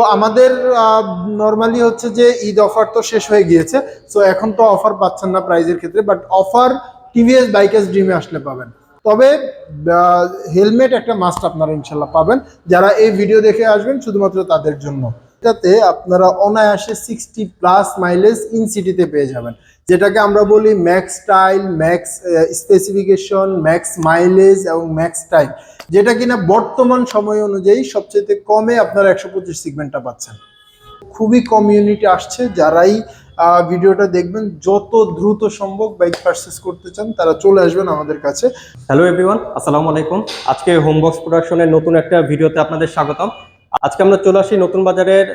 তো আমাদের নর্মালি হচ্ছে যে ঈদ অফার তো শেষ হয়ে গিয়েছে সো এখন তো অফার পাচ্ছেন না প্রাইজের ক্ষেত্রে বাট অফার টিভিএস বাইকার্স ড্রিমে আসলে পাবেন। তবে হেলমেট একটা মাস্ট আপনারা ইনশাল্লাহ পাবেন, যারা এই ভিডিও দেখে আসবেন শুধুমাত্র তাদের জন্য। এটাতে আপনারা অনায়াসে সিক্সটি প্লাস মাইলেজ ইন সিটিতে পেয়ে যাবেন। যেটাকে আমরা বলি max style max specification max mileage এবং ম্যাক্স টাইম যেটা কিনা বর্তমান সময় অনুযায়ী সবচেয়ে কমে আপনারা একশো পঁচিশ সিগমেন্টটা পাচ্ছেন। খুবই কমিউনিটি আসছে। যারাই ভিডিওটা দেখবেন, যত দ্রুত সম্ভব বাইক পারচেস করতে চান, তারা চলে আসবেন আমাদের কাছে। হ্যালো এভরিওয়ান আসসালামু আলাইকুম। আজকে হোমবক্স প্রোডাকশনের নতুন একটা ভিডিওতে আপনাদের স্বাগতম। আজকে আমরা চলে আসি নতুন বাজারের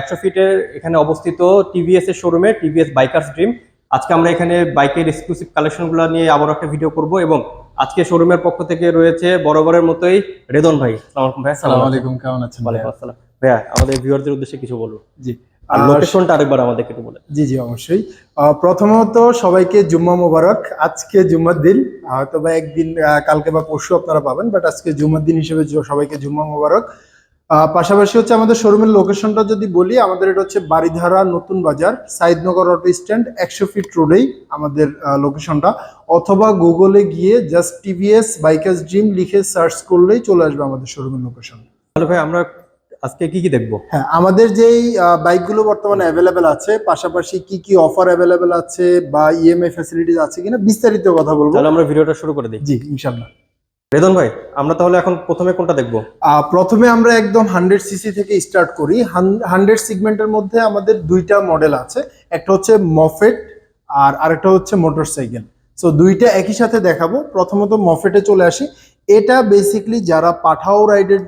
একশো ফিটের এখানে অবস্থিত টিভিএস এর শোরুমে টিভিএস বাইকার্স ড্রিম আজকে আমরা এখানে বাইকের এক্সক্লুসিভ কালেকশনগুলো নিয়ে আবার একটা ভিডিও করব এবং আজকে শোরুমের পক্ষ থেকে রয়েছে বরাবরের মতোই রেদন ভাই। আসসালামু ভাই আসসালামু আলাইকুম। কেমন আছেন ওয়ালাইকুম আসসালাম। ভাইয়া আমাদের ভিউয়ারদের উদ্দেশ্যে কিছু বলব জি। আর আর লোকেশনটা আরেকবার আমাদেরকে একটু বলে জি জি অবশ্যই। প্রথমত সবাইকে জুম্মা মোবারক। আজকে জুম্মার দিন। হয়তো বা একদিন কালকে বা পরশু আপনারা পাবেন বাট আজকে জুম্মার দিন হিসেবে সবাইকে জুম্মা মোবারক। পাশাপাশি হচ্ছে আমাদের শোরুমের লোকেশনটা যদি বলি আমাদের এটা হচ্ছে বাড়িধারা নতুন বাজার সাইদনগর অটো স্ট্যান্ড একশো ফিট রোডেই আমাদের লোকেশনটা অথবা গুগলে গিয়ে জাস্ট টিভিএস বাইকার্স ড্রিম লিখে সার্চ করলেই চলে আসবে আমাদের শোরুমের লোকেশন তাহলে ভাই আমরা আজকে কি কি দেখব? হ্যাঁ আমাদের যেই বাইকগুলো বর্তমানে অ্যাভেলেবেল আছে পাশাপাশি কি কি অফার অ্যাভেলেবেল আছে বা E ইএমআই ফ্যাসিলিটিস আছে কিনা বিস্তারিত কথা বলব। তাহলে আমরা ভিডিওটা শুরু করে দিই। জি ইনশাল্লাহ রেদন ভাই, আমরা তাহলে এখন প্রথমে কোনটা দেখব? প্রথমে আমরা একদম হান্ড্রেড সিসি থেকে স্টার্ট করি। হান্ড্রেড সিগমেন্টের মধ্যে আমাদের দুইটা মডেল আছে। একটা হচ্ছে মফেট আর আরেকটা হচ্ছে মোটরসাইকেল সো দুইটা একই সাথে দেখাবো। প্রথমত মফেটে চলে আসি। এটা বেসিকলি যারা পাঠাও রাইডের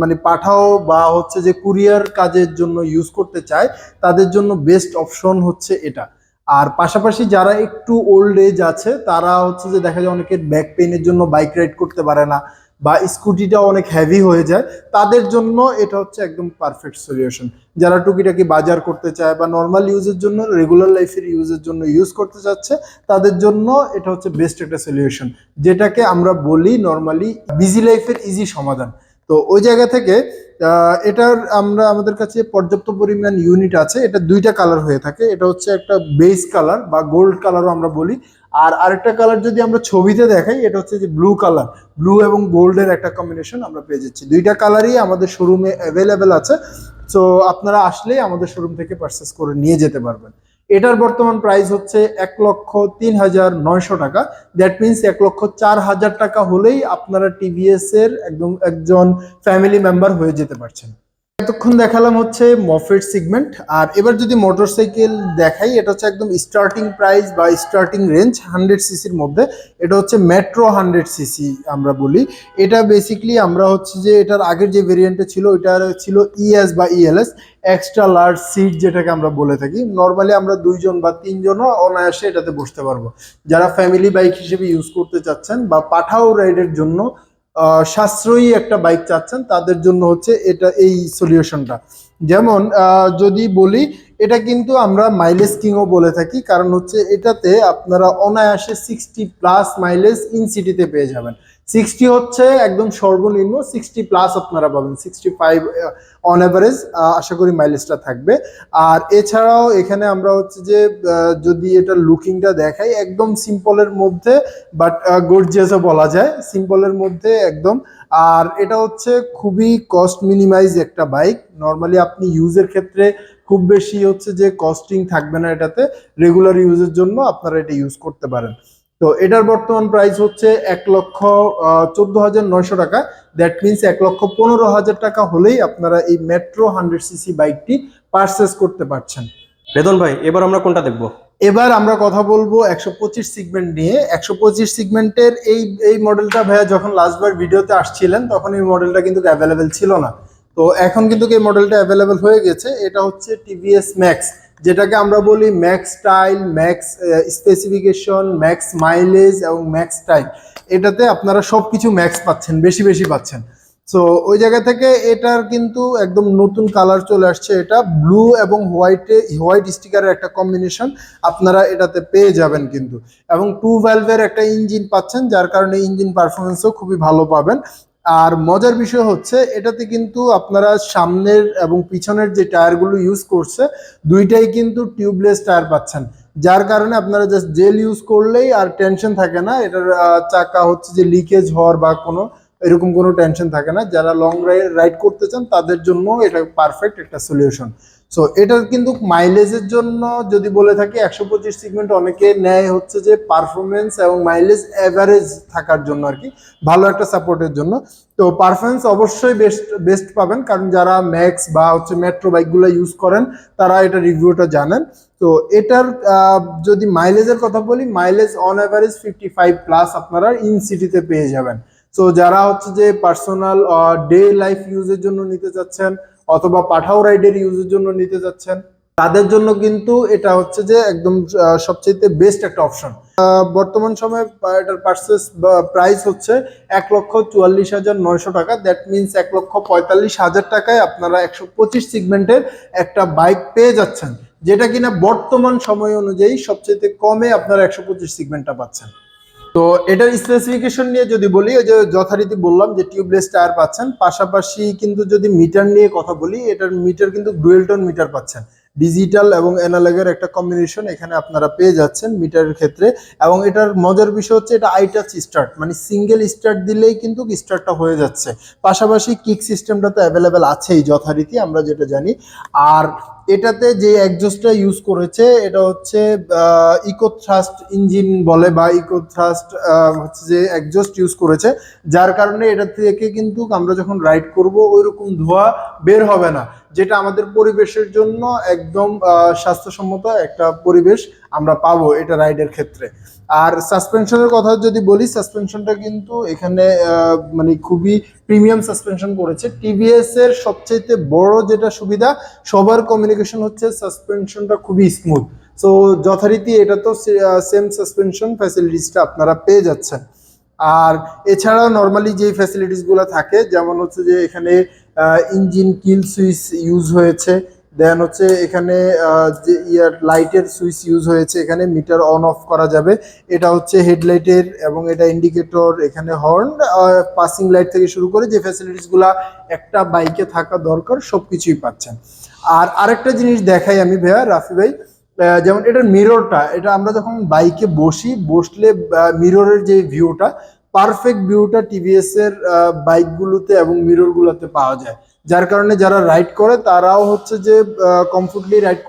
মানে পাঠাও বা হচ্ছে যে কুরিয়ার কাজের জন্য ইউজ করতে চায়, তাদের জন্য বেস্ট অপশন হচ্ছে এটা। আর পাশাপাশি যারা একটু ওল্ড এজ আছে, তারা হচ্ছে যে দেখা যায় অনেকের ব্যাক পেইনের জন্য বাইক রাইড করতে পারে না বা স্কুটিটা অনেক হেভি হয়ে যায়। তাদের জন্য এটা হচ্ছে একদম পারফেক্ট সলিউশন যারা টুকিটাকি বাজার করতে চায় বা নর্মাল ইউজের জন্য রেগুলার লাইফের ইউজের জন্য ইউজ করতে চাচ্ছে, তাদের জন্য এটা হচ্ছে বেস্ট একটা সলিউশন যেটাকে আমরা বলি নর্মালি বিজি লাইফের ইজি সমাধান। তো ওই জায়গা থেকে এটার আমরা আমাদের কাছে পর্যাপ্ত পরিমাণ ইউনিট আছে। এটা দুইটা কালার হয়ে থাকে। এটা হচ্ছে একটা বেস কালার বা গোল্ড কালারও আমরা বলি। আর আরেকটা কালার যদি আমরা ছবিতে দেখাই, এটা হচ্ছে যে ব্লু কালার ব্লু এবং গোল্ডের একটা কম্বিনেশন আমরা পেয়ে যাচ্ছি। দুইটা কালারই আমাদের শোরুমে অ্যাভেলেবেল আছে। সো আপনারা আসলেই আমাদের শোরুম থেকে পারচেস করে নিয়ে যেতে পারবেন। এটার বর্তমান প্রাইস হচ্ছে এক লক্ষ তিন হাজার নয়শো টাকা। দ্যাট মিন্স এক লক্ষ চার হাজার টাকা হলেই আপনারা টিভিএস এর একদম একজন ফ্যামিলি মেম্বার হয়ে যেতে পারছেন। এতক্ষণ দেখালাম হচ্ছে মফেট সিগমেন্ট আর এবার যদি মোটরসাইকেল দেখাই, এটা হচ্ছে একদম স্টার্টিং প্রাইস বা স্টার্টিং রেঞ্জ হান্ড্রেড সিসির মধ্যে। এটা হচ্ছে মেট্রো হান্ড্রেড সিসি আমরা বলি। এটা বেসিকলি আমরা হচ্ছে যে এটার আগের যে ভেরিয়েন্টটা ছিল এটা ছিল ইএস বা ইএলএস এক্সট্রা লার্জ সিট যেটাকে আমরা বলে থাকি। নর্মালি আমরা দুইজন বা তিনজনও অনায়াসে এটাতে বসতে পারব। যারা ফ্যামিলি বাইক হিসেবে ইউজ করতে চাচ্ছেন বা পাঠাও রাইডের জন্য সাশ্রয়ী একটা বাইক চাচ্ছেন, তাদের জন্য হচ্ছে এটা এই সলিউশনটা যেমন যদি বলি, এটা কিন্তু আমরা মাইলেজ কিংও বলে থাকি, কারণ হচ্ছে এটাতে আপনারা অনায়াসে সিক্সটি প্লাস মাইলেজ ইন সিটিতে পেয়ে যাবেন। সিক্সটি হচ্ছে একদম সর্বনিম্ন, সিক্সটি প্লাস আপনারা পাবেন, সিক্সটি ফাইভ অন অ্যাভারেজ আশা করি মাইলেজটা থাকবে। আর এছাড়াও এখানে আমরা হচ্ছে যে যদি এটা লুকিংটা দেখাই, একদম সিম্পলের মধ্যে বাট গর্জিয়াসও বলা যায় সিম্পলের মধ্যে একদম। আর এটা হচ্ছে খুবই কস্ট মিনিমাইজ একটা বাইক নর্মালি আপনি ইউজের ক্ষেত্রে খুব বেশি হচ্ছে যে কস্টিং থাকবে না এটাতে। রেগুলার ইউজের জন্য আপনারা এটা ইউজ করতে পারেন। তো এটার বর্তমান প্রাইস হচ্ছে এক লক্ষ চোদ্দ হাজার নয়শো টাকা। দ্যাট মিনস এক লক্ষ পনেরো হাজার টাকা হলেই আপনারা এই মেট্রো হান্ড্রেড সিসি বাইকটি পারচেস করতে পারছেন। বেদন ভাই এবার আমরা কোনটা দেখব? এবার আমরা কথা বলব একশো পঁচিশ সিগমেন্ট নিয়ে। একশো পঁচিশ সিগমেন্টের এই এই মডেলটা ভাইয়া যখন লাস্টবার ভিডিওতে আসছিলেন তখন এই মডেলটা কিন্তু অ্যাভেলেবেল ছিল না। তো এখন কিন্তু এই মডেলটা অ্যাভেলেবেল হয়ে গেছে। এটা হচ্ছে টিভিএস ম্যাক্স যেটাকে আমরা বলি max style max specification max mileage এবং ম্যাক্স টাইম এটাতে আপনারা সব কিছু ম্যাক্স পাচ্ছেন, বেশি বেশি পাচ্ছেন। সো ওই জায়গা থেকে এটার কিন্তু একদম নতুন কালার চলে আসছে। এটা ব্লু এবং হোয়াইটে হোয়াইট স্টিকারের একটা কম্বিনেশন আপনারা এটাতে পেয়ে যাবেন কিন্তু। এবং টু ভ্যালভের একটা ইঞ্জিন পাচ্ছেন, যার কারণে ইঞ্জিন পারফরমেন্সও খুবই ভালো পাবেন। আর মজার বিষয় হচ্ছে, এটাতে কিন্তু আপনারা সামনের এবং পিছনের যে টায়ারগুলো ইউজ করছে, দুইটাই কিন্তু টিউবলেস টায়ার পাচ্ছেন। যার কারণে আপনারা জাস্ট জেল ইউজ করলেই আর টেনশন থাকে না। এটার চাকা হচ্ছে যে লিকেজ হওয়ার বা কোনো এরকম কোনো টেনশন থাকে না। যারা লং রাইড করতে চান, তাদের জন্য এটা পারফেক্ট একটা সলিউশন সো এটার কিন্তু মাইলেজের জন্য যদি বলে থাকি, একশো পঁচিশ সিগমেন্ট অনেকে নেয় হচ্ছে যে পারফরমেন্স এবং মাইলেজ অ্যাভারেজ থাকার জন্য আর কি ভালো একটা সাপোর্টের জন্য। তো পারফরমেন্স অবশ্যই বেস্ট বেস্ট পাবেন, কারণ যারা ম্যাক্স বা হচ্ছে মেট্রো বাইকগুলো ইউজ করেন, তারা এটা রিভিউটা জানেন। তো এটার যদি মাইলেজের কথা বলি mileage on average fifty five plus আপনারা ইন সিটিতে পেয়ে যাবেন। সো যারা হচ্ছে যে পার্সোনাল ডে লাইফ ইউজের জন্য নিতে চাচ্ছেন অথবা পাঠাও রাইডের ইউজের জন্য নিতে যাচ্ছেন। তাদের জন্য কিন্তু এটা হচ্ছে যে একদম সবচেয়ে বেস্ট একটা অপশন। বর্তমান সময়ে এটার পার্সেস প্রাইস হচ্ছে এক লক্ষ চুয়াল্লিশ হাজার নয়শো টাকা। দ্যাট মিনস এক লক্ষ পঁয়তাল্লিশ হাজার টাকায় আপনারা একশো পঁচিশ সিগমেন্টের একটা বাইক পেয়ে যাচ্ছেন, যেটা কিনা বর্তমান সময় অনুযায়ী সবচেয়ে কমে আপনারা একশো পঁচিশ সিগমেন্টটা পাচ্ছেন। তো এটার স্পেসিফিকেশন নিয়ে যদি বলি, ওই যে যথারীতি বললাম যে টিউবলেস টায়ার পাচ্ছেন, পাশাপাশি কিন্তু যদি মিটার নিয়ে কথা বলি, এটার মিটার কিন্তু ডুয়েলটন মিটার পাচ্ছেন। ডিজিটাল এবং অ্যানালগের একটা কম্বিনেশন এখানে আপনারা পেয়ে যাচ্ছেন মিটারের ক্ষেত্রে। এবং এটার মজার বিষয় হচ্ছে এটা আইটাচ স্টার্ট মানে সিঙ্গেল স্টার্ট দিলেই কিন্তু স্টার্টটা হয়ে যাচ্ছে। পাশাপাশি কিক সিস্টেমটা তো অ্যাভেলেবেল আছেই, যথারীতি আমরা যেটা জানি। আর এটাতে যে একজস্টটা ইউজ করেছে, এটা হচ্ছে ইকো থ্রাস্ট ইঞ্জিন বলে বা ইকো থ্রাস্ট হচ্ছে যে একজস্ট ইউজ করেছে। যার কারণে এটা থেকে কিন্তু আমরা যখন রাইড করব ওই রকম ধোঁয়া বের হবে না। যেটা আমাদের পরিবেশের জন্য একদম স্বাস্থ্যসম্মত একটা পরিবেশ। আমরা পাবো এটা রাইডের ক্ষেত্রে। আর সাসপেনশনের কথা যদি বলি, সাসপেনশনটা কিন্তু এখানে মানে খুবই প্রিমিয়াম সাসপেনশন করেছে। টিভিএস এর সবচেয়ে বড় যেটা সুবিধা, সবার কমিউনিকেশন হচ্ছে সাসপেনশনটা খুবই স্মুথ সো যথারীতি এটা তো সেম সাসপেনশন ফ্যাসিলিটিসটা আপনারা পেয়ে যাচ্ছেন। আর এছাড়াও নর্মালি যে ফ্যাসিলিটিসগুলো থাকে, যেমন হচ্ছে যে এখানে ইঞ্জিন কিল সুইচ ইউজ হয়েছে দেন হচ্ছে এখানে যে ইয়ার লাইটের সুইচ ইউজ হয়েছে, এখানে মিটার অন অফ করা যাবে। এটা হচ্ছে হেডলাইটের এবং এটা ইন্ডিকেটর এখানে হর্ন পাসিং লাইট থেকে শুরু করে যে ফ্যাসিলিটিসগুলো একটা বাইকে থাকা দরকার সব কিছুই পাচ্ছেন। আর আরেকটা জিনিস দেখাই আমি ভাইয়া, রাফি ভাই। যেমন এটার মিররটা এটা আমরা যখন বাইকে বসি, বসলে মিররের যে ভিউটা পারফেক্ট ভিউটা টিভিএস এর বাইকগুলোতে এবং মিররগুলোতে পাওয়া যায়। যার কারণে যারা রাইড করে, তারাও হচ্ছে যে কমফোর্টলি রাইড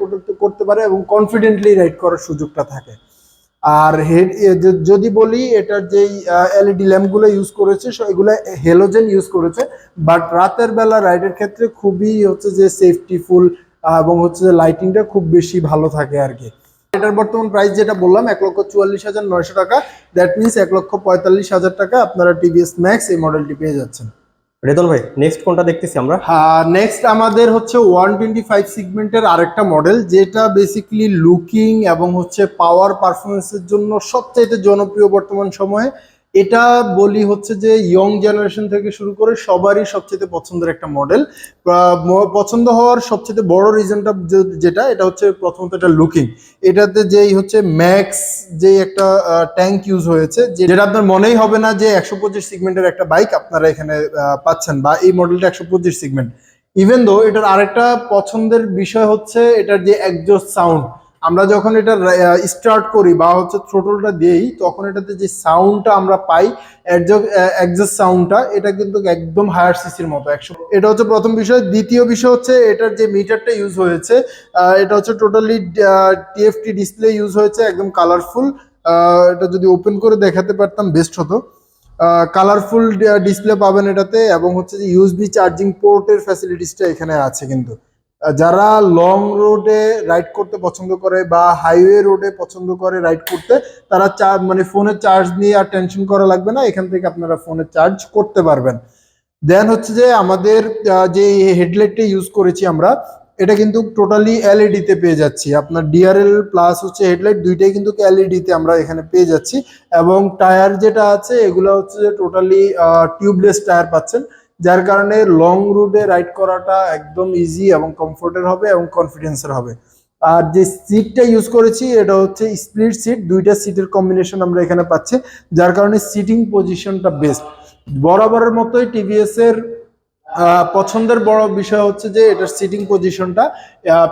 করতে পারে এবং কনফিডেন্টলি রাইড করার সুযোগটা থাকে। আর হেড যদি বলি, এটার যেই এলইডি ল্যাম্পগুলো ইউজ করেছে এগুলো হেলোজেন ইউজ করেছে বাট রাতের বেলা রাইডের ক্ষেত্রে খুবই হচ্ছে যে সেফটিফুল এবং হচ্ছে যে লাইটিংটা খুব বেশি ভালো থাকে আর কি। এটার বর্তমান প্রাইস যেটা বললাম, এক লক্ষ চুয়াল্লিশ হাজার নয়শো টাকা। দ্যাট মিনস এক লক্ষ পঁয়তাল্লিশ হাজার টাকা আপনারা টিভিএস ম্যাক্স এই মডেলটি পেয়ে যাচ্ছেন। রেদন ভাই নেক্সট কোনটা দেখতেছি আমরা? হ্যাঁ নেক্সট আমাদের হচ্ছে ওয়ান টোয়েন্টি ফাইভ সিগমেন্টের আরেকটা মডেল যেটা বেসিক্যালি লুকিং এবং হচ্ছে পাওয়ার পারফরমেন্সের জন্য সবচাইতে জনপ্রিয় বর্তমান সময়ে এটা বলি হচ্ছে যে ইয়ং জেনারেশন থেকে শুরু করে সবারই সবচেয়ে পছন্দের একটা মডেল পছন্দ হওয়ার সবচেয়ে বড় রিজনটা যেটা, এটা হচ্ছে প্রথমত এটা লুকিং এটাতে যেই হচ্ছে ম্যাক্স যে একটা ট্যাঙ্ক ইউজ হয়েছে যেটা আপনার মনেই হবে না যে একশো পঁচিশ সিগমেন্টের একটা বাইক আপনারা এখানে পাচ্ছেন বা এই মডেলটা একশো পঁচিশ সিগমেন্ট ইভেন দো এটার আরেকটা পছন্দের বিষয় হচ্ছে এটার যে একজস্ট সাউন্ড আমরা যখন এটা স্টার্ট করি বা হচ্ছে থ্রোটলটা দেই, তখন এটাতে যে সাউন্ডটা আমরা পাই একজস্ট সাউন্ডটা এটা কিন্তু একদম হায়ার সিসির মতো একশো এটা হচ্ছে প্রথম বিষয়। দ্বিতীয় বিষয় হচ্ছে এটার যে মিটারটা ইউজ হয়েছে এটা হচ্ছে টোটালি টিএফটি ডিসপ্লে ইউজ হয়েছে, একদম কালারফুল এটা যদি ওপেন করে দেখাতে পারতাম বেস্ট হতো। কালারফুল ডিসপ্লে পাবেন এটাতে এবং হচ্ছে যে ইউএসবি চার্জিং পোর্টের ফ্যাসিলিটিসটা এখানে আছে কিন্তু। যারা লং রোডে রাইড করতে পছন্দ করে বা হাইওয়ে রোডে পছন্দ করে রাইড করতে, তারা চা মানে ফোনের চার্জ নিয়ে আর টেনশন করা লাগবে না, এখান থেকে আপনারা ফোনে চার্জ করতে পারবেন। দেন হচ্ছে যে আমাদের যে হেডলাইটটা ইউজ করেছি আমরা, এটা কিন্তু টোটালি এলইডি তে পেয়ে যাচ্ছি। আপনার ডিআরএল প্লাস হচ্ছে হেডলাইট দুইটাই কিন্তু এলইডি তে আমরা এখানে পেয়ে যাচ্ছি। এবং টায়ার যেটা আছে, এগুলো হচ্ছে যে টোটালি টিউবলেস টায়ার পাচ্ছেন। যার কারণে লং রুটে রাইড করাটা একদম ইজি এবং কমফোর্টের হবে এবং কনফিডেন্সের হবে। আর যে সিটটা ইউজ করেছি, এটা হচ্ছে স্প্লিট সিট দুইটা সিটের কম্বিনেশন আমরা এখানে পাচ্ছি, যার কারণে সিটিং পজিশনটা বেস্ট বরাবরের মতোই টিভিএস এর পছন্দের বড় বিষয় হচ্ছে যে এটার সিটিং পজিশনটা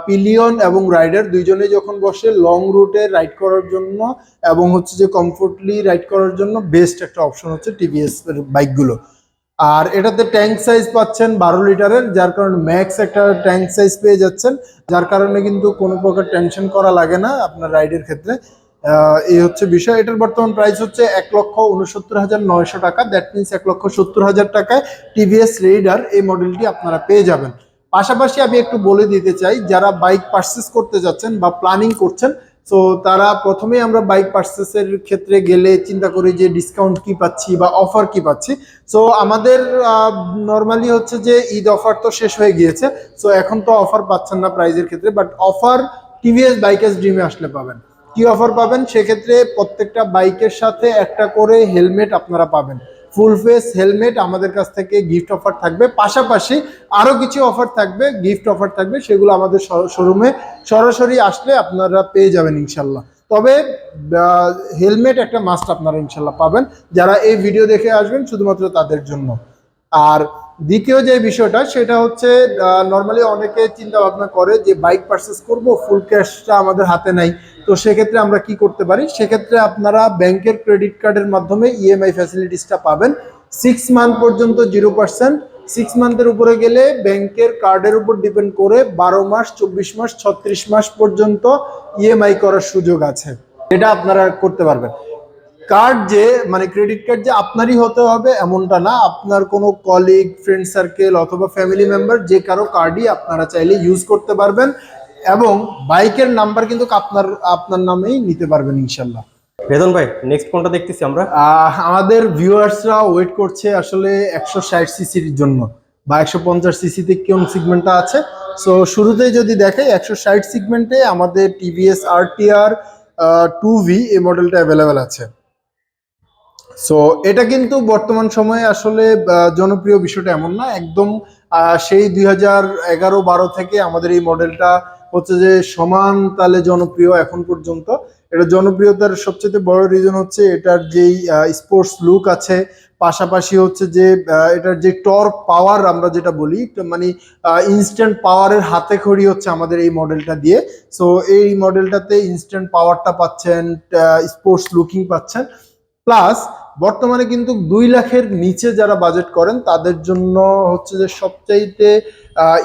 পিলিয়ন এবং রাইডার দুইজনেই যখন বসে লং রুটে রাইড করার জন্য এবং হচ্ছে যে কমফোর্টলি রাইড করার জন্য বেস্ট একটা অপশন হচ্ছে টিভিএস এর বাইকগুলো আর এটাতে ট্যাঙ্ক সাইজ পাচ্ছেন বারো লিটারের, যার কারণে ম্যাক্স একটা ট্যাঙ্ক সাইজ পেয়ে যাচ্ছেন, যার কারণে কিন্তু কোনো প্রকার টেনশন করা লাগে না আপনার রাইডের ক্ষেত্রে। এই হচ্ছে বিষয়। এটার বর্তমান প্রাইস হচ্ছে এক লক্ষ উনসত্তর হাজার নয়শো টাকা। দ্যাট মিনস এক লক্ষ সত্তর হাজার টাকায় টিভিএস রেইডার এই মডেলটি আপনারা পেয়ে যাবেন। পাশাপাশি আমি একটু বলে দিতে চাই, যারা বাইক পারচেস করতে যাচ্ছেন বা প্ল্যানিং করছেন তো তারা প্রথমেই আমরা বাইক পারচেসের ক্ষেত্রে গেলে চিন্তা করি যে ডিসকাউন্ট কি পাচ্ছি বা অফার কি পাচ্ছি। সো আমাদের নর্মালি হচ্ছে যে ঈদ অফার তো শেষ হয়ে গিয়েছে। সো এখন তো অফার পাচ্ছেন না প্রাইজের ক্ষেত্রে বাট অফার টিভিএস বাইকের ড্রিমে আসলে পাবেন। কি অফার পাবেন? সেক্ষেত্রে প্রত্যেকটা বাইকের সাথে একটা করে হেলমেট আপনারা পাবেন। ফুল ফেস হেলমেট আমাদের কাছ থেকে গিফট অফার থাকবে। পাশাপাশি আরও কিছু অফার থাকবে গিফট অফার থাকবে, সেগুলো আমাদের শোরুমে সরাসরি আসলে আপনারা পেয়ে যাবেন ইনশাল্লাহ। তবে হেলমেট একটা মাস্ট আপনারা ইনশাল্লাহ পাবেন। যারা এই ভিডিও দেখে আসবেন, শুধুমাত্র তাদের জন্য। আর দ্বিতীয় যে বিষয়টা, সেটা হচ্ছে নর্মালি অনেকে চিন্তা ভাবনা করে যে বাইক পারচেস করব ফুল ক্যাশটা আমাদের হাতে নাই। তো সেক্ষেত্রে আমরা কি করতে পারি? সেক্ষেত্রে আপনারা ব্যাংকের ক্রেডিট কার্ডের মাধ্যমে E ইএমআই ফ্যাসিলিটিসটা পাবেন। সিক্স মান্থ পর্যন্ত জিরো পার্সেন্ট সিক্স মান্থের উপরে গেলে ব্যাংকের কার্ডের উপর ডিপেন্ড করে বারো মাস, চব্বিশ মাস, ছত্রিশ মাস পর্যন্ত ইএমআই করার সুযোগ আছে। এটা আপনারা করতে পারবেন। কার্ড যে মানে ক্রেডিট কার্ড যে আপনারই হতে হবে এমনটা না। আপনার কোনো কলিগ ফ্রেন্ড সার্কেল অথবা ফ্যামিলি মেম্বার যে কারও কার্ডই আপনারা চাইলে ইউজ করতে পারবেন এবং বাইকের নাম্বার কিন্তু আপনার আপনার নামেই নিতে পারবেন ইনশাল্লাহ। রেজন ভাই নেক্সট কোনটা দেখতেছি আমরা? আমাদের ভিউয়ার্সরা ওয়েট করছে আসলে একশো ষাট সিসির জন্য বা একশো পঞ্চাশ সিসিতে কোন সিগমেন্টটা আছে। সো শুরুতেই যদি দেখাই একশো ষাট সিগমেন্টে আমাদের TVS R T R two V এই মডেলটা অ্যাভেলেবেল আছে। সো এটা কিন্তু বর্তমান সময়ে আসলে জনপ্রিয় বিষয়টা এমন না। একদম সেই দুই হাজার এগারো বারো থেকে আমাদের এই মডেলটা হচ্ছে যে সমান তালে জনপ্রিয় এখন পর্যন্ত। এটা জনপ্রিয়তার সবচেয়ে বড় রিজন হচ্ছে এটার যেই স্পোর্টস লুক আছে। পাশাপাশি হচ্ছে যে এটার যে টর্ক পাওয়ার আমরা যেটা বলি মানে ইনস্ট্যান্ট পাওয়ারের হাতে খড়ি হচ্ছে আমাদের এই মডেলটা দিয়ে। সো এই মডেলটাতে ইনস্ট্যান্ট পাওয়ারটা পাচ্ছেন স্পোর্টস লুকিং পাচ্ছেন। প্লাস বর্তমানে কিন্তু দুই লাখের নিচে যারা বাজেট করেন, তাদের জন্য হচ্ছে যে সবচাইতে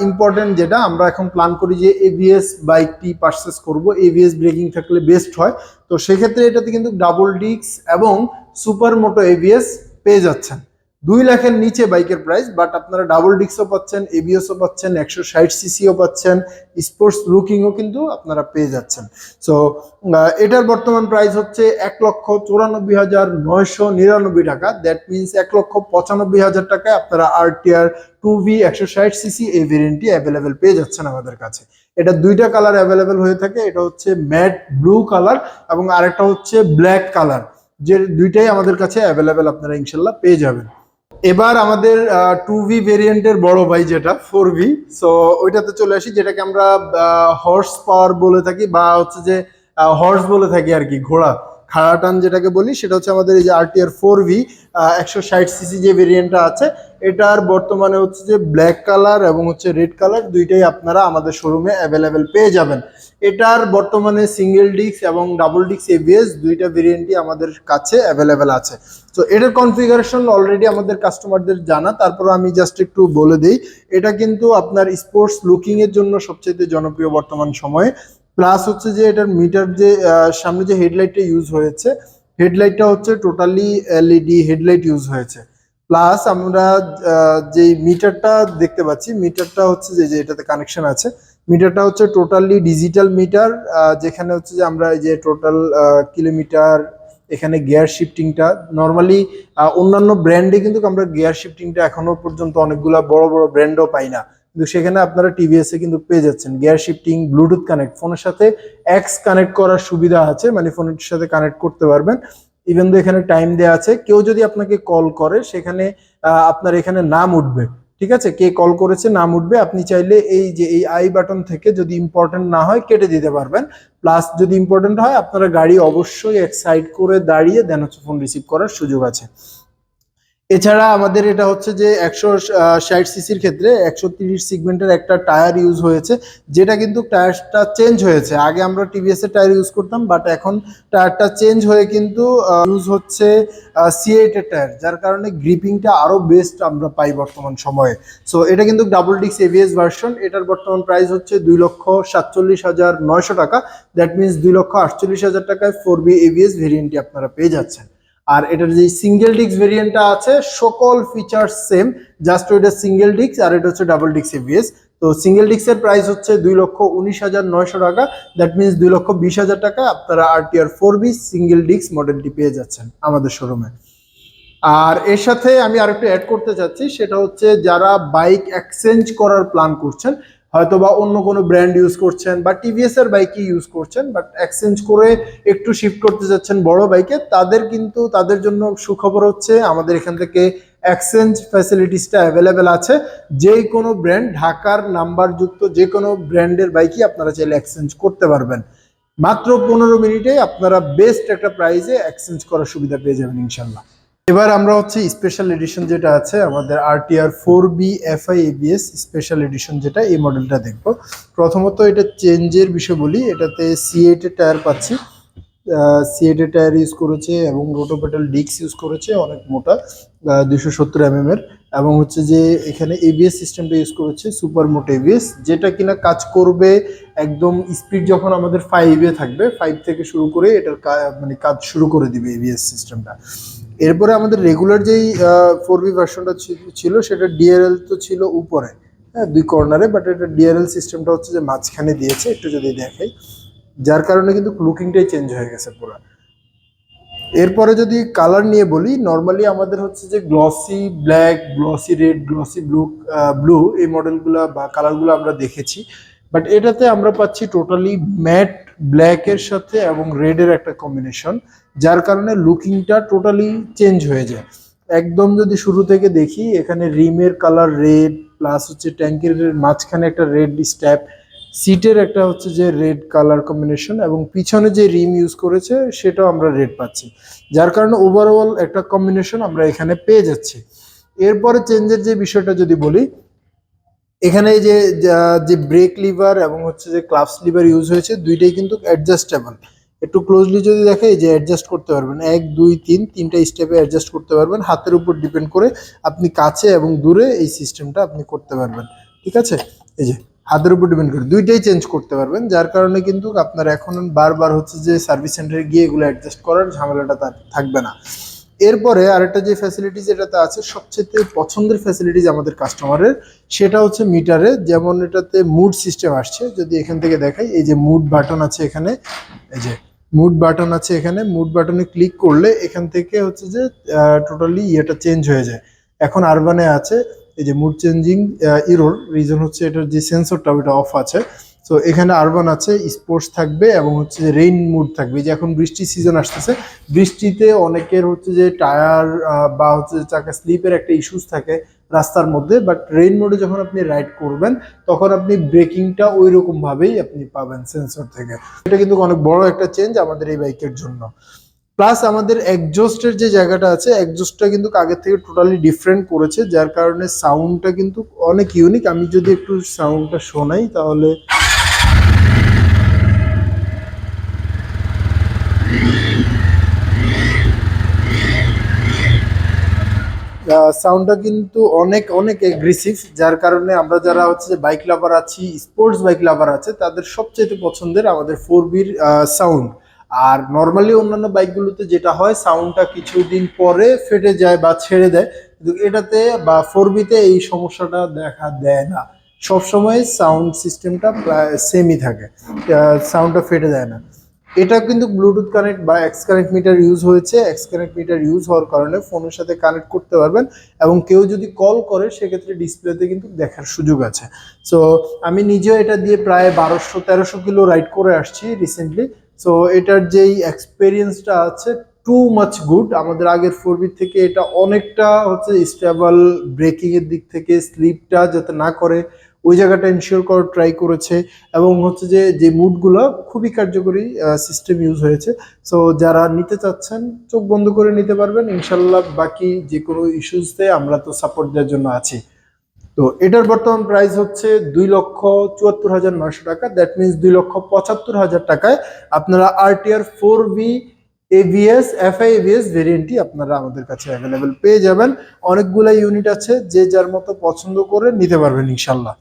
ইম্পর্টেন্ট যেটা, আমরা এখন প্ল্যান করি যে এভিএস বাইকটি পারচেস করব। এভিএস ব্রেকিং থাকলে বেস্ট হয়। তো সেক্ষেত্রে এটাতে কিন্তু ডাবল ডিক্স এবং সুপার মোটো এভিএস পেয়ে যাচ্ছেন। দুই লাখের নিচে বাইকের প্রাইস বাট আপনারা ডাবল ডিক্সও পাচ্ছেন এবিএসও পাচ্ছেন, একশো ষাট সিসিও পাচ্ছেন স্পোর্টস লুকিংও কিন্তু আপনারা পেয়ে যাচ্ছেন। সো এটার বর্তমান প্রাইস হচ্ছে এক লক্ষ চুরানব্বই হাজার নয়শো নিরানব্বই টাকা। দ্যাট মিনস এক লক্ষ পঁচানব্বই হাজার টাকায় আপনারা আর টিআর টু ভি একশো ষাট সিসি এই ভেরিয়েন্টটি অ্যাভেলেবেল পেয়ে যাচ্ছেন আমাদের কাছে। এটা দুইটা কালার অ্যাভেলেবেল হয়ে থাকে, এটা হচ্ছে ম্যাট ব্লু কালার এবং আরেকটা হচ্ছে ব্ল্যাক কালার যে দুইটাই আমাদের কাছে অ্যাভেলেবেল আপনারা ইনশাল্লাহ পেয়ে যাবেন। এবার আমাদের টু ভি ভেরিয়েন্টের বড় ভাই যেটা ফোর ভি সো ওইটাতে চলে আসি, যেটাকে আমরা হর্স পাওয়ার বলে থাকি, বা হচ্ছে যে হর্স বলে থাকি আর কি, ঘোড়া। খাড়া টান যেটাকে বলি, সেটা হচ্ছে আমাদের এই যে আরটিআর ফোর ভি একশো ষাট সিসি যে ভেরিয়েন্টটা আছে, এটার বর্তমানে হচ্ছে যে ব্ল্যাক কালার এবং হচ্ছে রেড কালার দুইটাই আপনারা আমাদের শোরুমে অ্যাভেলেবেল পেয়ে যাবেন। এটার বর্তমানে সিঙ্গেল ডিস্ক এবং ডাবল ডিস্ক এবিএস দুইটা ভেরিয়েন্টই আমাদের কাছে অ্যাভেলেবেল আছে। তো এটার কনফিগারেশন অলরেডি আমাদের কাস্টমারদের জানা, তারপর আমি জাস্ট একটু বলে দিই, এটা কিন্তু আপনার স্পোর্টস লুকিংয়ের জন্য সবচেয়ে জনপ্রিয় বর্তমান সময়ে। প্লাস হচ্ছে যে এটার মিটার যে সামনে যে হেডলাইটটা ইউজ হয়েছে হেডলাইটটা হচ্ছে টোটালি এলইডি হেডলাইট ইউজ হয়েছে। প্লাস আমরা যেই মিটারটা দেখতে পাচ্ছি মিটারটা হচ্ছে যে যে এটাতে কানেকশন আছে মিটারটা হচ্ছে টোটালি ডিজিটাল মিটার যেখানে হচ্ছে যে আমরা এই যে টোটাল কিলোমিটার এখানে গিয়ার শিফটিংটা নর্মালি অন্যান্য ব্র্যান্ডে কিন্তু আমরা গিয়ার শিফটিংটা এখনও পর্যন্ত অনেকগুলা বড় বড় ব্র্যান্ডও পাই না। কিন্তু সেখানে আপনারা টিভিএস এ কিন্তু পেয়ে যাচ্ছেন। গিয়ার শিফটিং ব্লুটুথ কানেক্ট ফোনের সাথে এক্স কানেক্ট করার সুবিধা আছে মানে ফোনের সাথে কানেক্ট করতে পারবেন। ইভেন এখানে টাইম দেওয়া আছে, কেউ যদি আপনাকে কল করে, সেখানে আপনার এখানে নাম উঠবে। ঠিক আছে? কে কল করেছে, নাম উঠবে। আপনি চাইলে এই যে, এই আই বাটন থেকে যদি ইম্পর্টেন্ট না হয়, কেটে দিতে পারবেন। প্লাস যদি ইম্পর্টেন্ট হয়, আপনারা গাড়ি অবশ্যই এক সাইড করে দাঁড়িয়ে দেন হচ্ছে ফোন রিসিভ করার সুযোগ আছে। এছাড়া আমাদের এটা হচ্ছে যে একশো ষাট সিসির ক্ষেত্রে একশো তিরিশ সিগমেন্টের একটা টায়ার ইউজ হয়েছে, যেটা কিন্তু টায়ারটা চেঞ্জ হয়েছে। আগে আমরা টিভিএস এর টায়ার ইউজ করতাম বাট এখন টায়ারটা চেঞ্জ হয়ে কিন্তু ইউজ হচ্ছে সিএইট এর টায়ার, যার কারণে গ্রিপিংটা আরও বেস্ট আমরা পাই বর্তমান সময়ে। সো এটা কিন্তু ডাবল ডিক্স এভিএস ভার্সন এটার বর্তমান প্রাইস হচ্ছে দুই লক্ষ সাতচল্লিশ হাজার নয়শো টাকা দ্যাট মিনস দুই লক্ষ আটচল্লিশ হাজার টাকায় ফোর বি এভিএস ভেরিয়েন্টটি আপনারা পেয়ে যাচ্ছেন। আর এটার যে সিঙ্গেল ডিক্স ভেরিয়েন্টটা আছে, সকল ফিচার্স সেম জাস্ট ওইটা সিঙ্গেল ডিক্স আর এটা হচ্ছে ডাবল ডিক্স এভিএস তো সিঙ্গেল ডিক্সের প্রাইস হচ্ছে দুই লক্ষ উনিশ হাজার নয়শো টাকা। দ্যাট মিনস দুই লক্ষ বিশ হাজার টাকা আপনারা আর টি আর ফোর বি সিঙ্গেল ডিক্স মডেলটি পেয়ে যাচ্ছেন আমাদের শোরুমে আর এর সাথে আমি আরেকটু অ্যাড করতে চাচ্ছি, সেটা হচ্ছে যারা বাইক এক্সচেঞ্জ করার প্ল্যান করছেন হয়তো বা অন্য কোনো ব্র্যান্ড ইউজ করছেন বা টিভিএস এর বাইকই ইউজ করছেন বাট এক্সচেঞ্জ করে একটু শিফট করতে যাচ্ছেন বড় বাইকে তাদের কিন্তু, তাদের জন্য সুখবর হচ্ছে আমাদের এখান থেকে এক্সচেঞ্জ ফ্যাসিলিটিসটা অ্যাভেলেবেল আছে। যে কোনো ব্র্যান্ড ঢাকার নাম্বারযুক্ত যে কোনো ব্র্যান্ডের বাইকই আপনারা চাইলে এক্সচেঞ্জ করতে পারবেন। মাত্র পনেরো মিনিটে আপনারা বেস্ট একটা প্রাইসে এক্সচেঞ্জ করার সুবিধা পেয়ে যাবেন ইনশাল্লাহ এবার আমরা হচ্ছে স্পেশাল এডিশন যেটা আছে, আমাদের RTR four V FI ABS special edition যেটা, এই মডেলটা দেখব। প্রথমত এটা চেঞ্জের বিষয় বলি, এটাতে সিএট টায়ার পাচ্ছি। সিএট টায়ার ইউজ করেছে এবং রোটোপেটাল ডিক্স ইউজ করেছে, অনেক মোটা দুশো সত্তর এম এর। এবং হচ্ছে যে এখানে এবিএস সিস্টেমটা ইউজ করেছে সুপার মোট এবিএস যেটা কিনা কাজ করবে একদম স্পিড যখন আমাদের ফাইভে থাকবে ফাইভ থেকে শুরু করে এটার মানে কাজ শুরু করে দিবে এবিএস সিস্টেমটা এরপরে আমাদের রেগুলার যেই ফোর বি ভার্সনটা ছিল, সেটা ডিআরএল তো ছিল উপরে হ্যাঁ দুই কর্নারে বাট এটা ডিআরএল সিস্টেমটা হচ্ছে যে মাঝখানে দিয়েছে, একটু যদি দেখাই। যার কারণে কিন্তু লুকিংটাই চেঞ্জ হয়ে গেছে পুরো। এরপরে যদি কালার নিয়ে বলি নর্মালি আমাদের হচ্ছে যে glossy black glossy red glossy blue blue এই মডেলগুলো বা কালারগুলো আমরা দেখেছি বাট এটাতে আমরা পাচ্ছি টোটালি ম্যাট ব্ল্যাকের সাথে এবং রেডের একটা কম্বিনেশন যার কারণে লুকিংটা টোটালি চেঞ্জ হয়ে যায়। একদম যদি শুরু থেকে দেখি, এখানে রিমের কালার রেড প্লাস হচ্ছে ট্যাঙ্কের মাঝখানে একটা রেড স্ট্যাপ সিটের একটা হচ্ছে যে রেড কালার কম্বিনেশন এবং পিছনে যে রিম ইউজ করেছে, সেটাও আমরা রেড পাচ্ছি। যার কারণে ওভারঅল একটা কম্বিনেশন আমরা এখানে পেয়ে যাচ্ছি। এরপরে চেঞ্জের যে বিষয়টা যদি বলি এখানে যে যে ব্রেক লিভার এবং হচ্ছে যে ক্লাবস লিভার ইউজ হয়েছে, দুইটাই কিন্তু অ্যাডজাস্টেবল একটু ক্লোজলি যদি দেখে যে অ্যাডজাস্ট করতে পারবেন। এক, দুই, তিন, তিনটা স্টেপে অ্যাডজাস্ট করতে পারবেন। হাতের উপর ডিপেন্ড করে আপনি কাছে এবং দূরে এই সিস্টেমটা আপনি করতে পারবেন। ঠিক আছে? এই যে, হাতের উপর ডিপেন্ড করে। দুইটাই চেঞ্জ করতে পারবেন, যার কারণে কিন্তু আপনার এখন বারবার হচ্ছে যে সার্ভিস সেন্টারে গিয়ে এগুলো অ্যাডজাস্ট করার ঝামেলাটা থাকবে না। এরপরে আরেকটা যে ফ্যাসিলিটিস এটাতে আছে, সবচেয়ে পছন্দের ফ্যাসিলিটিস আমাদের কাস্টমারের সেটা হচ্ছে মিটারে যেমন এটাতে মুড সিস্টেম আসছে, যদি এখান থেকে দেখাই, এই যে মুড বাটন আছে এখানে, এই যে মুড বাটন আছে এখানে মুড বাটনে ক্লিক করলে এখান থেকে হচ্ছে যে টোটালি ইয়েটা চেঞ্জ হয়ে যায়। এখন আরবানে আছে, এই যে মুড চেঞ্জিং ইরোর রিজন হচ্ছে এটার যে সেন্সরটা ওইটা অফ আছে। তো এখানে আরবান আছে স্পোর্টস থাকবে এবং হচ্ছে যে রেইন মুড থাকবে। যে এখন বৃষ্টি সিজন আসতেছে, বৃষ্টিতে অনেকের হচ্ছে যে টায়ার বা হচ্ছে চাকা স্লিপের একটা ইস্যুস থাকে রাস্তার মধ্যে বাট রেইন মোডে যখন আপনি রাইড করবেন, তখন আপনি ব্রেকিংটা ওই রকম ভাবেই আপনি পাবেন সেন্সর থেকে। এটা কিন্তু অনেক বড় একটা চেঞ্জ আমাদের এই বাইকের জন্য। প্লাস আমাদের একজস্টের যে জায়গাটা আছে একজস্টটা কিন্তু আগের থেকে টোটালি ডিফারেন্ট করেছে, যার কারণে সাউন্ডটা কিন্তু অনেক ইউনিক আমি যদি একটু সাউন্ডটা শোনাই, তাহলে সাউন্ডটা কিন্তু অনেক অনেক এগ্রেসিভ যার কারণে আমরা যারা হচ্ছে বাইক লাভার আছি স্পোর্টস বাইক লাভার আছে, তাদের সবচেয়ে পছন্দের আমাদের ফোর বির সাউন্ড আর নর্মালি অন্যান্য বাইকগুলোতে যেটা হয় সাউন্ডটা কিছুদিন পরে ফেটে যায় বা ছেড়ে দেয়, কিন্তু এটাতে বা ফোর বিতে এই সমস্যাটা দেখা দেয় না। সবসময় সাউন্ড সিস্টেমটা সেমই থাকে। সাউন্ডটা ফেটে যায় না। এটা কিন্তু ব্লুটুথ কানেক্ট বা এক্স কানেক্ট মিটার ইউজ হয়েছে। এক্স কানেক্ট মিটার ইউজ হওয়ার কারণে ফোনের সাথে কানেক্ট করতে পারবেন এবং কেউ যদি কল করে, সেক্ষেত্রে ডিসপ্লেতে কিন্তু দেখার সুযোগ আছে। সো আমি নিজেও এটা দিয়ে প্রায় বারোশো, তেরোশো কিলো রাইড করে আসছি রিসেন্টলি সো এটার যেই এক্সপেরিয়েন্সটা আছে টু মাচ গুড আমাদের আগের ফোরবির থেকে এটা অনেকটা হচ্ছে স্টেবল ব্রেকিংয়ের দিক থেকে স্লিপটা যাতে না করে। ওই জায়গাটা এনশিওর করার ট্রাই করেছে এবং হচ্ছে যে যে মুডগুলো খুবই কার্যকরী সিস্টেম ইউজ হয়েছে। সো যারা নিতে চাচ্ছেন, চোখ বন্ধ করে নিতে পারবেন। ইনশাল্লাহ বাকি যে কোনো ইস্যুসতে আমরা তো সাপোর্ট দেওয়ার জন্য আছি। তো এটার বর্তমান প্রাইস হচ্ছে দুই লক্ষ চুয়াত্তর হাজার নয়শো টাকা। দ্যাট মিনস দুই লক্ষ পঁচাত্তর হাজার টাকায় আপনারা RTR four V ABS FI ABS ভেরিয়েন্টটি আপনারা আমাদের কাছে অ্যাভেলেবেল পেয়ে যাবেন। অনেকগুলো ইউনিট আছে, যে যার মতো পছন্দ করে নিতে পারবেন ইনশাল্লাহ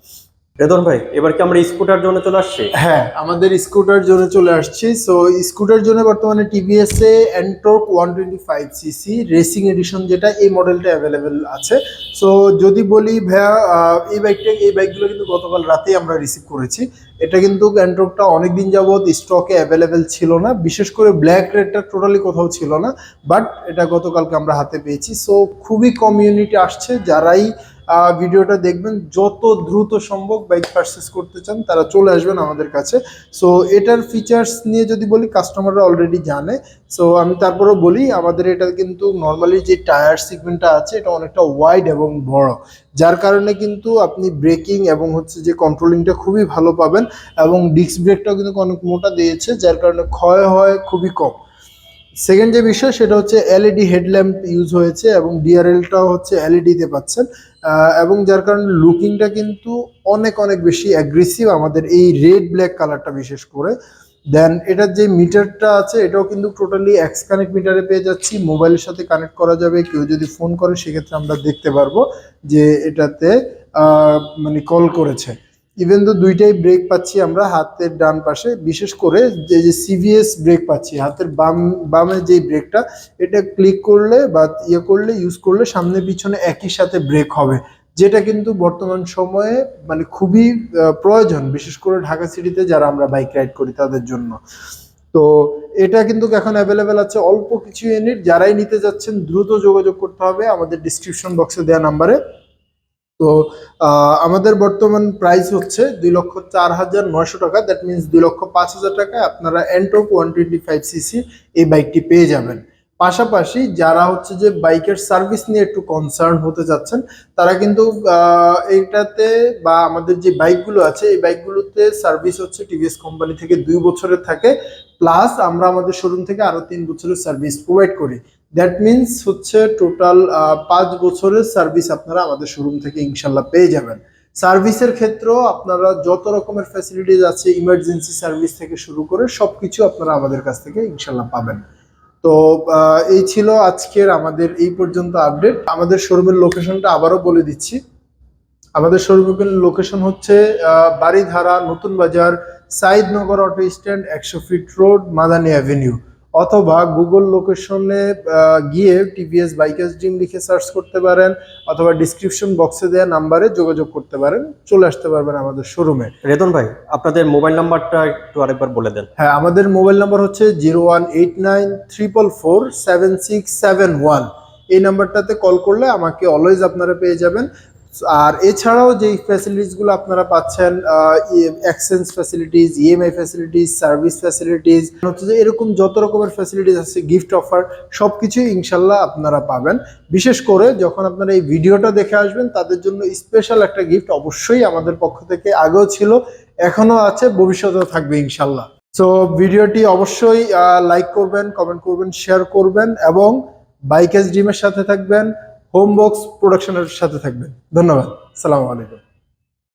রেদন ভাই, এবার কি আমরা স্কুটার জন্য চলে আসছি? হ্যাঁ আমাদের স্কুটার জোনে চলে আসছি। সো স্কুটার জোনে বর্তমানে টিভিএস এ Ntorq one twenty five CC racing edition যেটা, এই মডেলটা অ্যাভেলেবেল আছে। সো যদি বলি ভাইয়া এই বাইকটা এই বাইকগুলো কিন্তু গতকাল রাতেই আমরা রিসিভ করেছি। এটা কিন্তু অ্যান্ট্রোকটা অনেকদিন যাবৎ স্টকে অ্যাভেলেবেল ছিল না। বিশেষ করে ব্ল্যাক রেডটা টোটালি কোথাও ছিল না। বাট এটা গতকালকে আমরা হাতে পেয়েছি। সো খুবই কম ইউনিট আসছে। যারাই ভিডিওটা দেখবেন যত দ্রুত সম্ভব বাইক পারচেস করতে চান তারা চলে আসবেন আমাদের কাছে। সো এটার ফিচার্স নিয়ে যদি বলি কাস্টমাররা অলরেডি জানে। সো আমি তারপরেও বলি আমাদের এটা কিন্তু নর্মালি যে টায়ার সিগমেন্টটা আছে এটা অনেকটা ওয়াইড এবং বড়। যার কারণে কিন্তু আপনি ব্রেকিং এবং হচ্ছে যে কন্ট্রোলিংটা খুবই ভালো পাবেন এবং ডিস্ক ব্রেকটাও কিন্তু অনেক মোটা দিয়েছে যার কারণে ক্ষয় হয় খুবই কম। সেকেন্ড যে বিষয় সেটা হচ্ছে এলইডি হেডল্যাম্প ইউজ হয়েছে এবং ডিআরএলটাও হচ্ছে এলইডিতে পাচ্ছেন। আহ, এবং যার কারণে লুকিংটা কিন্তু অনেক অনেক বেশি অ্যাগ্রেসিভ আমাদের এই রেড ব্ল্যাক কালারটা বিশেষ করে। দেন এটার যে মিটারটা আছে, এটাও কিন্তু টোটালি এক্স কানেক্ট মিটারে পেয়ে যাচ্ছি। মোবাইলের সাথে কানেক্ট করা যাবে। কেউ যদি ফোন করে, সেক্ষেত্রে আমরা দেখতে পারব যে এটাতে মানে কল করেছে। ইভেন তো দুইটাই ব্রেক পাচ্ছি আমরা হাতের ডান পাশে, বিশেষ করে যে যে সিভিএস ব্রেক পাচ্ছি, হাতের বাম, বামে যে ব্রেকটা এটা ক্লিক করলে বা ইয়ে করলে ইউজ করলে সামনে পিছনে একই সাথে ব্রেক হবে, যেটা কিন্তু বর্তমান সময়ে মানে খুবই প্রয়োজন, বিশেষ করে ঢাকা সিটিতে যারা আমরা বাইক রাইড করি তাদের জন্য। তো এটা কিন্তু এখন অ্যাভেলেবেল আছে অল্প কিছু ইউনিট যারাই নিতে যাচ্ছেন দ্রুত যোগাযোগ করতে হবে, আমাদের ডিসক্রিপশন বক্সে দেওয়া নাম্বারে তো আমাদের বর্তমান প্রাইস হচ্ছে দুই লক্ষ চার হাজার নয়শো টাকা। দ্যাট মিনস দুই লক্ষ পাঁচ হাজার টাকায় আপনারা Ntorq one twenty five CC এই বাইকটি পেয়ে যাবেন। পাশাপাশি যারা হচ্ছে যে বাইকের সার্ভিস নিয়ে একটু কনসার্ন হতে যাচ্ছেন, তারা কিন্তু এইটাতে বা আমাদের যে বাইকগুলো আছে, এই বাইকগুলোতে সার্ভিস হচ্ছে টিভিএস কোম্পানি থেকে দুই বছরের থাকে। প্লাস আমরা আমাদের শোরুম থেকে আরও তিন বছরের সার্ভিস প্রোভাইড করি। দ্যাট মিনস হচ্ছে টোটাল পাঁচ বছরের সার্ভিস আপনারা আমাদের শোরুম থেকে ইনশাল্লাহ পেয়ে যাবেন। সার্ভিসের ক্ষেত্রেও আপনারা যত রকমের ফ্যাসিলিটিস আছে ইমার্জেন্সি সার্ভিস থেকে শুরু করে সব কিছু আপনারা আমাদের কাছ থেকে ইনশাল্লাহ পাবেন। তো এই ছিল আজকের আমাদের এই পর্যন্ত আপডেট আমাদের শোরুমের লোকেশনটা আবারও বলে দিচ্ছি। আমাদের শোরুমের লোকেশন হচ্ছে বাড়িধারা নতুন বাজার, সাইদনগর অটো স্ট্যান্ড একশো ফিট রোড মাদানী অ্যাভিনিউ অথবা গুগল লোকেশনে গিয়ে টিভিএস বাইকার্স ড্রিম লিখে সার্চ করতে পারেন অথবা ডিসক্রিপশন বক্সে দেওয়া নাম্বারে যোগাযোগ করতে পারেন চলে আসতে পারবেন আমাদের শোরুমে। রেদন ভাই আপনাদের মোবাইল নাম্বারটা একটু আরেকবার বলে দেন। হ্যাঁ আমাদের মোবাইল নাম্বার হচ্ছে zero one eight nine triple four seven six seven one. এই নাম্বারটাতে কল করলে আমাকে অলওয়েজ আপনারা পেয়ে যাবেন। আর এছাড়াও যেই ফ্যাসিলিটিসগুলো আপনারা পাচ্ছেন exchange facilities EMI facilities service facilities হচ্ছে এরকম যত রকমের ফ্যাসিলিটিস আছে গিফট অফার সব কিছুই ইনশাল্লাহ আপনারা পাবেন। বিশেষ করে যখন আপনারা এই ভিডিওটা দেখে আসবেন, তাদের জন্য স্পেশাল একটা গিফট অবশ্যই আমাদের পক্ষ থেকে আগেও ছিল এখনও আছে, ভবিষ্যতেও থাকবে ইনশাল্লাহ। সো ভিডিওটি অবশ্যই লাইক করবেন কমেন্ট করবেন শেয়ার করবেন এবং বাইকেস ড্রিমের সাথে থাকবেন। হোম বক্স প্রোডাকশনের সাথে থাকবেন। ধন্যবাদ। সালামু আলাইকুম।